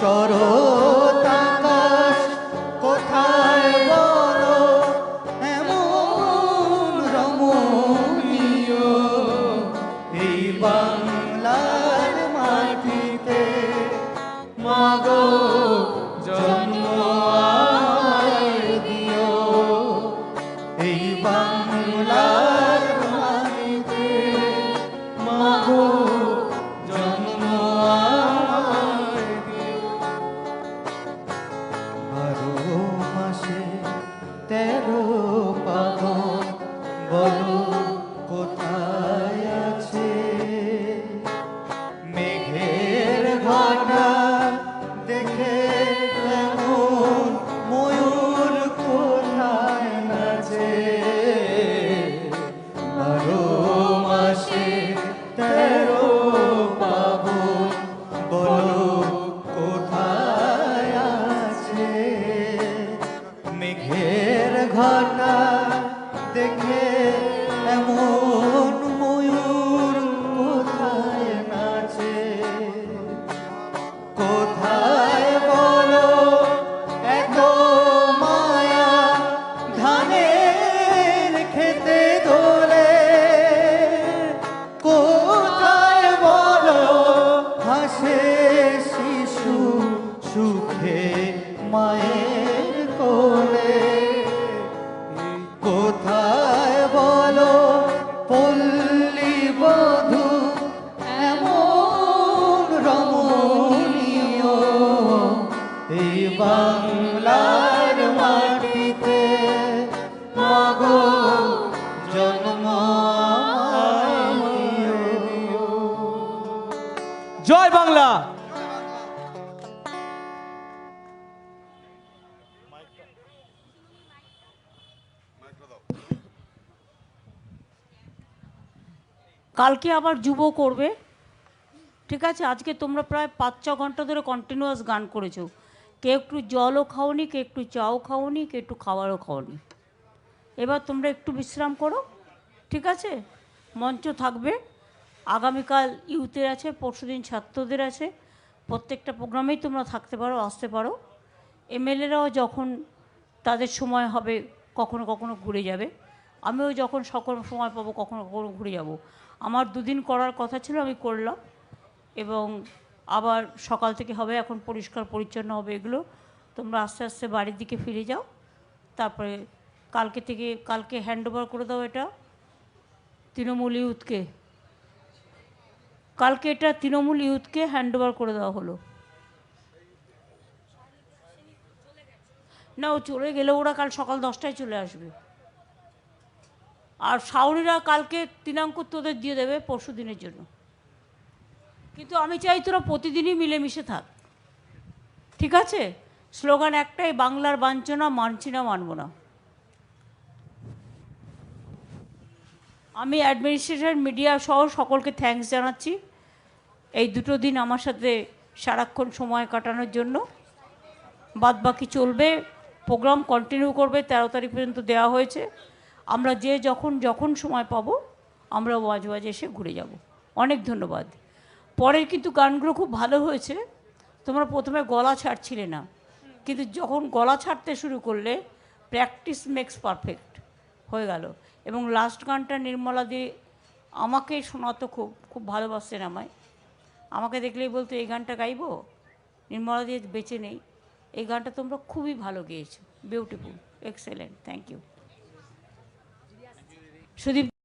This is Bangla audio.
শরৎ আকাশ কোথায় বলো? এমন রমণীয় এই বাংলার মাটিতে মাগো জন্ম দিও। এই বাংলা ঘটা দেখে এমন ময়ূর কোথায় নাচে? কোথায় বলো এত মায়া ধানের খেতে দোলে? কোথায় বলো হাসে শিশু সুখে মায়ের রমণীয় এই বাংলার মাটিতে মাগো জন্ম জয় বাংলা। কালকে আবার যুব করবে। ঠিক আছে? আজকে তোমরা প্রায় পাঁচ ছ ঘণ্টা ধরে কন্টিনিউয়াস গান করেছ। কে একটু জলও খাওনি কে একটু চাও খাওনি কে একটু খাবারও খাওনি। এবার তোমরা একটু বিশ্রাম করো, ঠিক আছে? মঞ্চ থাকবে। আগামীকাল ইউথের আছে, পরশুদিন ছাত্রদের আছে। প্রত্যেকটা প্রোগ্রামেই তোমরা থাকতে পারো, আসতে পারো। এমএলএরাও যখন তাদের সময় হবে, কখনো কখনো ঘুরে যাবে। আমিও যখন সকল সময় পাবো, কখনো কখনো ঘুরে যাব। আমার দুদিন করার কথা ছিল, আমি করলাম। এবং আবার সকাল থেকে হবে, এখন পরিষ্কার পরিচ্ছন্ন হবে এগুলো। তোমরা আস্তে আস্তে বাড়ির দিকে ফিরে যাও। তারপরে কালকে থেকে, কালকে হ্যান্ড ওভার করে দাও এটা, তৃণমূল ইউথকে। কালকে এটা তৃণমূল ইউথকে হ্যান্ড ওভার করে দেওয়া হলো। না, ও চলে গেলে ওরা কাল সকাল দশটায় চলে আসবে। আর সাউরিরা কালকে তিনাঙ্কুর তোদের দিয়ে দেবে পরশু দিনের জন্য। কিন্তু আমি চাই তোরা প্রতিদিনই মিলেমিশে থাক। ঠিক আছে? স্লোগান একটাই, বাংলার বাঞ্ছনা মানছি না, মানব না। আমি অ্যাডমিনিস্ট্রেশন মিডিয়া সহ সকলকে থ্যাঙ্কস জানাচ্ছি। এই দুটো দিন আমার সাথে সারাক্ষণ সময় কাটানোর জন্য। বাদ বাকি চলবে প্রোগ্রাম কন্টিনিউ করবে, তেরো তারিখ পর্যন্ত দেওয়া হয়েছে। আমরা যে যখন যখন সময় পাবো, আমরা ওয়াজ ওয়াজ এসে ঘুরে যাব। অনেক ধন্যবাদ। পরের কিন্তু গানগুলো খুব ভালো হয়েছে। তোমরা প্রথমে গলা ছাড়ছিলে না। কিন্তু যখন গলা ছাড়তে শুরু করলে, প্র্যাকটিস মেক্স পারফেক্ট হয়ে গেল। এবং লাস্ট গানটা নির্মলা দি আমাকে শোনাতো খুব খুব ভালোবাসতেন আমায়। আমাকে দেখলেই বলতো, এই গানটা গাইবো? নির্মলা দিয়ে বেঁচে নেই। এই গানটা তোমরা খুবই ভালো গেয়েছো। Beautiful excellent thank you Sudip